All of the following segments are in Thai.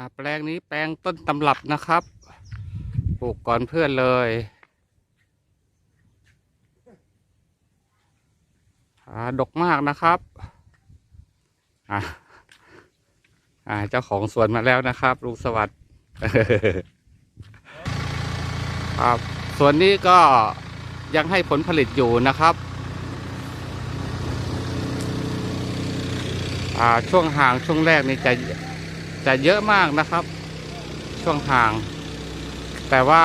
อ่าแปลงนี้แปลงต้นตำรับนะครับ ปลูกก่อนเพื่อนเลยอ่าดกมากนะครับอ่าอ่าเจ้าของสวนมาแล้วนะครับลุงสวัสดิ์ครับส่วนนี้ก็ยังให้ผลผลิตอยู่นะครับ ช่วงห่างช่วงแรกนี่จะ จะเยอะมากนะครับ ช่วงห่าง แต่ว่า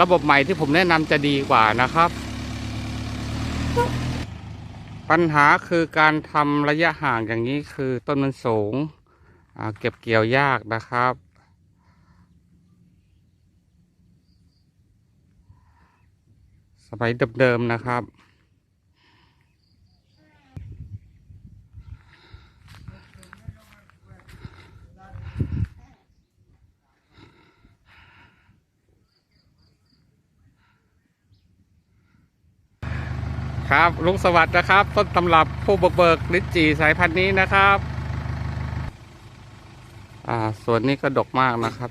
ระบบใหม่ที่ผมแนะนำจะดีกว่านะครับ ปัญหาคือการทำระยะห่างอย่างนี้คือต้นมันสูง เก็บเกี่ยวยากนะครับสมัยเดิมๆนะครับ ครับ ลุงสวัสดิ์นะครับ ต้นตำรับผู้บกเบิกลิ้นจีสายพันธุ์นี้นะครับ อ่าส่วนนี้ก็ดกมากนะครับ